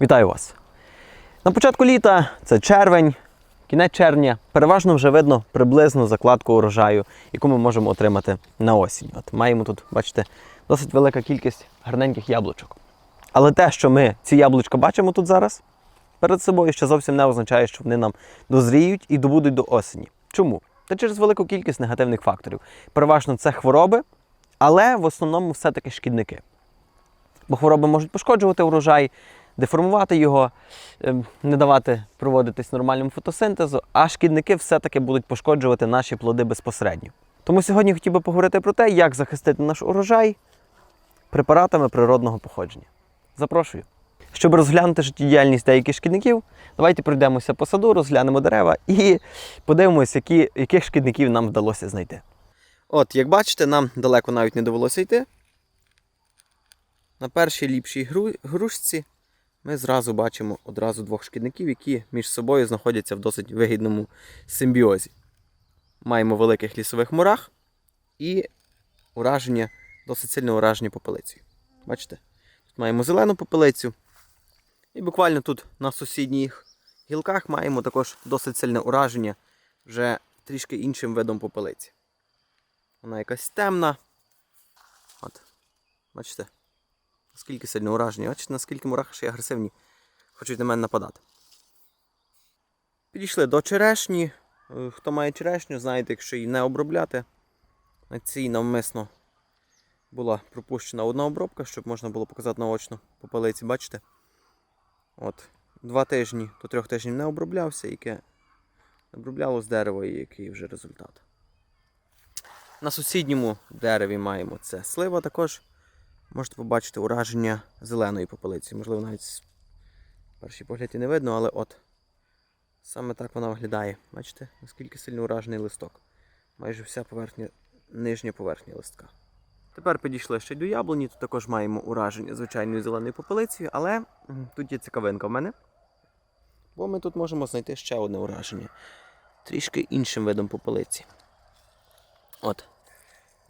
Вітаю вас! На початку літа це червень, кінець червня. Переважно вже видно приблизну закладку урожаю, яку ми можемо отримати на осінь. От маємо тут, бачите, досить велика кількість гарненьких яблучок. Але те, що ми ці яблучка бачимо тут зараз перед собою, ще зовсім не означає, що вони нам дозріють і добудуть до осені. Чому? Та через велику кількість негативних факторів. Переважно це хвороби, але в основному все-таки шкідники. Бо хвороби можуть пошкоджувати урожай, деформувати його, ем, не давати проводитись нормальному фотосинтезу, а шкідники все-таки будуть пошкоджувати наші плоди безпосередньо. Тому сьогодні хотів би поговорити про те, як захистити наш урожай препаратами природного походження. Запрошую. Щоб розглянути життєдіяльність деяких шкідників, давайте пройдемося по саду, розглянемо дерева і подивимося, які, яких шкідників нам вдалося знайти. От, як бачите, нам далеко навіть не довелося йти. На першій ліпшій гру- грушці ми зразу бачимо одразу двох шкідників, які між собою знаходяться в досить вигідному симбіозі. Маємо великих лісових мурах і ураження, досить сильне ураження попелицею. Бачите? Тут маємо зелену попелицю. І буквально тут на сусідніх гілках маємо також досить сильне ураження вже трішки іншим видом попелиці. Вона якась темна. От. Бачите? Наскільки сильне ураження. Бачите, наскільки мурахи агресивні. Хочуть на мене нападати. Підійшли до черешні. Е, Хто має черешню, знаєте, якщо її не обробляти. На цій навмисно була пропущена одна обробка, щоб можна було показати наочно по палиці, бачите? От, два тижні до трьох тижнів не оброблявся, яке оброблялось дерево і який вже результат. На сусідньому дереві маємо це слива також. Можете побачити ураження зеленої попелиці. Можливо, навіть перший погляд і не видно, але от саме так вона виглядає. Бачите, наскільки сильно уражений листок. Майже вся поверхня, нижня поверхня листка. Тепер підійшли ще й до яблуні. Тут також маємо ураження звичайною зеленою попелицею, але тут є цікавинка в мене. Бо ми тут можемо знайти ще одне ураження. Трішки іншим видом попелиці. От.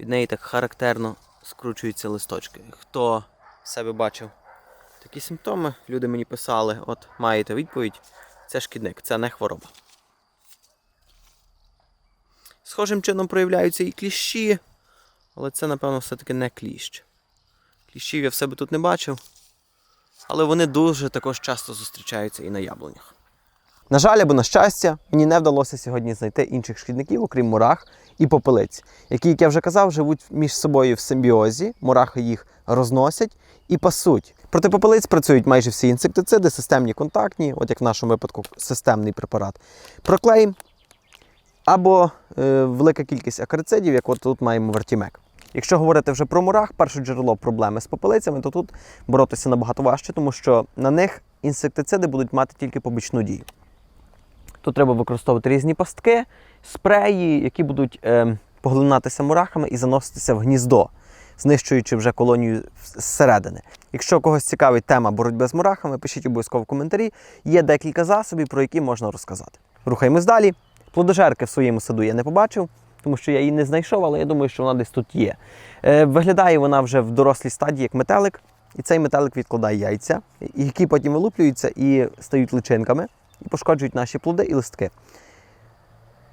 Від неї так характерно скручуються листочки. Хто в себе бачив такі симптоми, люди мені писали, от маєте відповідь, це шкідник, це не хвороба. Схожим чином проявляються і кліщі, але це, напевно, все-таки не кліщ. Кліщів я в себе тут не бачив, але вони дуже також часто зустрічаються і на яблунях. На жаль, або на щастя, мені не вдалося сьогодні знайти інших шкідників, окрім мурах і попелиць, які, як я вже казав, живуть між собою в симбіозі, мурахи їх розносять і пасуть. Проти попелиць працюють майже всі інсектициди, системні контактні, от як в нашому випадку системний препарат. Проклей або е, велика кількість акарицидів, як от тут маємо вертімек. Якщо говорити вже про мурах, перше джерело проблеми з попелицями, то тут боротися набагато важче, тому що на них інсектициди будуть мати тільки побічну дію. Тут треба використовувати різні пастки, спреї, які будуть е, поглинатися мурахами і заноситися в гніздо, знищуючи вже колонію зсередини. Якщо когось цікавить тема боротьби з мурахами, пишіть обов'язково в коментарі. Є декілька засобів, про які можна розказати. Рухаємось далі. Плодожерки в своєму саду я не побачив, тому що я її не знайшов, але я думаю, що вона десь тут є. Е, виглядає вона вже в дорослій стадії як метелик, і цей метелик відкладає яйця, які потім вилуплюються і стають личинками пошкоджують наші плоди і листки.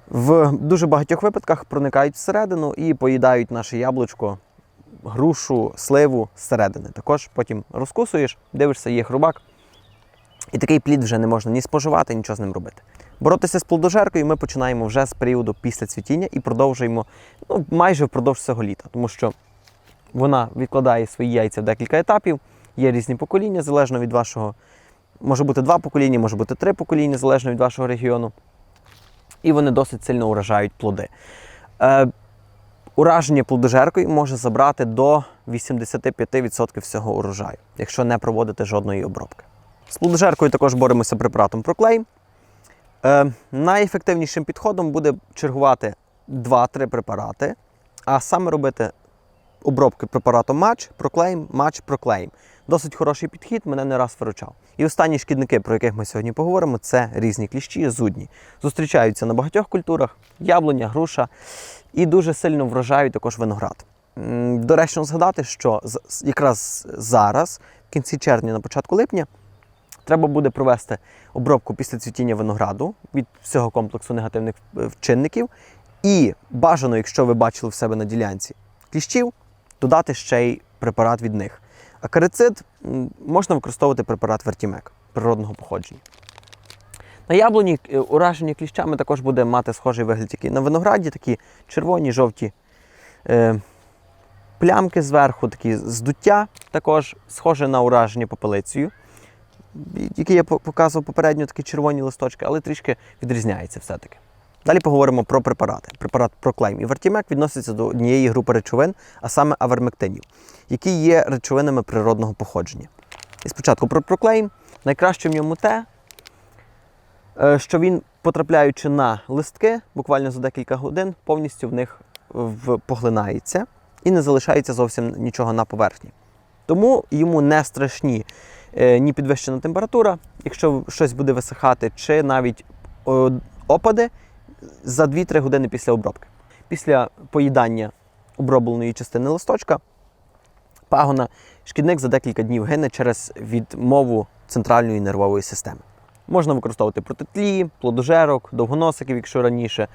В дуже багатьох випадках проникають всередину і поїдають наше яблучко, грушу, сливу зсередини. Також потім розкусуєш, дивишся, є хрубак, і такий плід вже не можна ні споживати, нічого з ним робити. Боротися з плодожеркою ми починаємо вже з періоду після цвітіння і продовжуємо ну, майже впродовж цього літа, тому що вона відкладає свої яйця в декілька етапів, є різні покоління, залежно від вашого. Може бути два покоління, може бути три покоління, залежно від вашого регіону. І вони досить сильно уражають плоди. Е, ураження плодожеркою може забрати до 85% всього урожаю, якщо не проводити жодної обробки. З плодожеркою також боремося препаратом проклей. Е, найефективнішим підходом буде чергувати 2-3 препарати, а саме робити обробки препаратом матч, проклейм, матч, проклейм. Досить хороший підхід, мене не раз виручав. І останні шкідники, про яких ми сьогодні поговоримо, це різні кліщі, зудні. Зустрічаються на багатьох культурах: яблуня, груша і дуже сильно вражають також виноград. Доречно згадати, що якраз зараз, в кінці червня, на початку липня, треба буде провести обробку після цвітіння винограду від всього комплексу негативних е, чинників. І бажано, якщо ви бачили в себе на ділянці кліщів, додати ще й препарат від них. Акарицид можна використовувати препарат Вертімек природного походження. На яблуні е, ураження кліщами також буде мати схожий вигляд, який на винограді, такі червоні, жовті е, плямки зверху, такі здуття, також схоже на ураження попелицею, які я показував попередньо, такі червоні листочки, але трішки відрізняється все-таки. Далі поговоримо про препарати. Препарат Проклейм і Вертімек відноситься до однієї групи речовин, а саме авермектинів, які є речовинами природного походження. І спочатку про Проклейм. Найкраще в ньому те, е, що він, потрапляючи на листки, буквально за декілька годин, повністю в них поглинається і не залишається зовсім нічого на поверхні. Тому йому не страшні е, ні підвищена температура, якщо щось буде висихати, чи навіть опади за 2-3 години після обробки. Після поїдання обробленої частини листочка пагона шкідник за декілька днів гине через відмову центральної нервової системи. Можна використовувати проти тлі, плодожерок, довгоносиків, якщо раніше,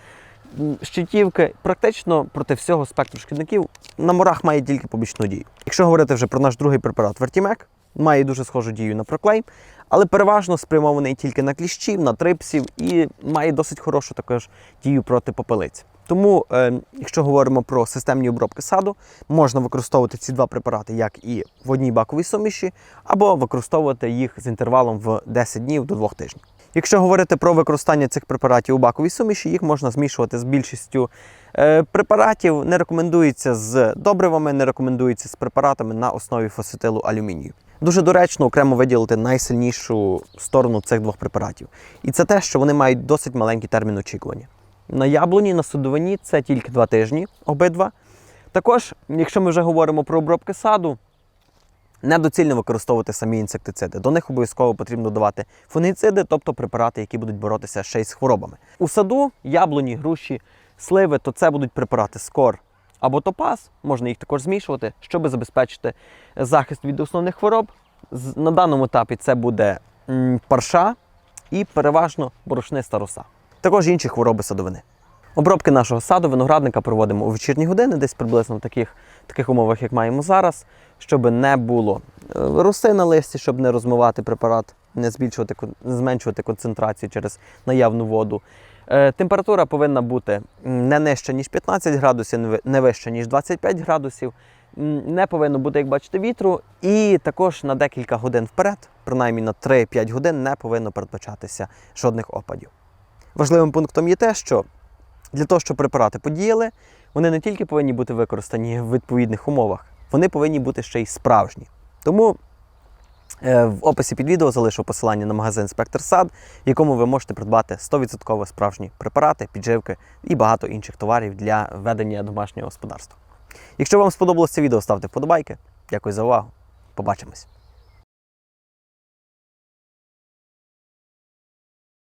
щитівки, практично проти всього спектру шкідників на морах має тільки побічну дію. Якщо говорити вже про наш другий препарат Вертімек, має дуже схожу дію на проклей, але переважно спрямований тільки на кліщів, на трипсів і має досить хорошу також дію проти попелиць. Тому, е, якщо говоримо про системні обробки саду, можна використовувати ці два препарати як і в одній баковій суміші, або використовувати їх з інтервалом в 10 днів до 2 тижнів. Якщо говорити про використання цих препаратів у баковій суміші, їх можна змішувати з більшістю е, препаратів. Не рекомендується з добривами, не рекомендується з препаратами на основі фосфатилу алюмінію. Дуже доречно окремо виділити найсильнішу сторону цих двох препаратів. І це те, що вони мають досить маленький термін очікування. На яблуні, на судовині це тільки два тижні, обидва. Також, якщо ми вже говоримо про обробки саду, недоцільно використовувати самі інсектициди. До них обов'язково потрібно давати фунгіциди, тобто препарати, які будуть боротися ще й з хворобами. У саду яблуні, груші, сливи, то це будуть препарати скор або топаз, можна їх також змішувати, щоб забезпечити захист від основних хвороб. На даному етапі це буде парша і переважно борошниста роса. Також інші хвороби садовини. Обробки нашого саду виноградника проводимо у вечірні години, десь приблизно в таких, таких умовах, як маємо зараз, щоб не було е, роси на листі, щоб не розмивати препарат, не збільшувати, не зменшувати концентрацію через наявну воду. Е, Температура повинна бути не нижча, ніж 15 градусів, не ви- вища, ніж 25 градусів. Не повинно бути, як бачите, вітру. І також на декілька годин вперед, принаймні на 3-5 годин, не повинно передбачатися жодних опадів. Важливим пунктом є те, що для того, щоб препарати подіяли, вони не тільки повинні бути використані в відповідних умовах, вони повинні бути ще й справжні. Тому е, в описі під відео залишу посилання на магазин Спектр Сад, в якому ви можете придбати 100% справжні препарати, підживки і багато інших товарів для ведення домашнього господарства. Якщо вам сподобалося це відео, ставте вподобайки. Дякую за увагу. Побачимось!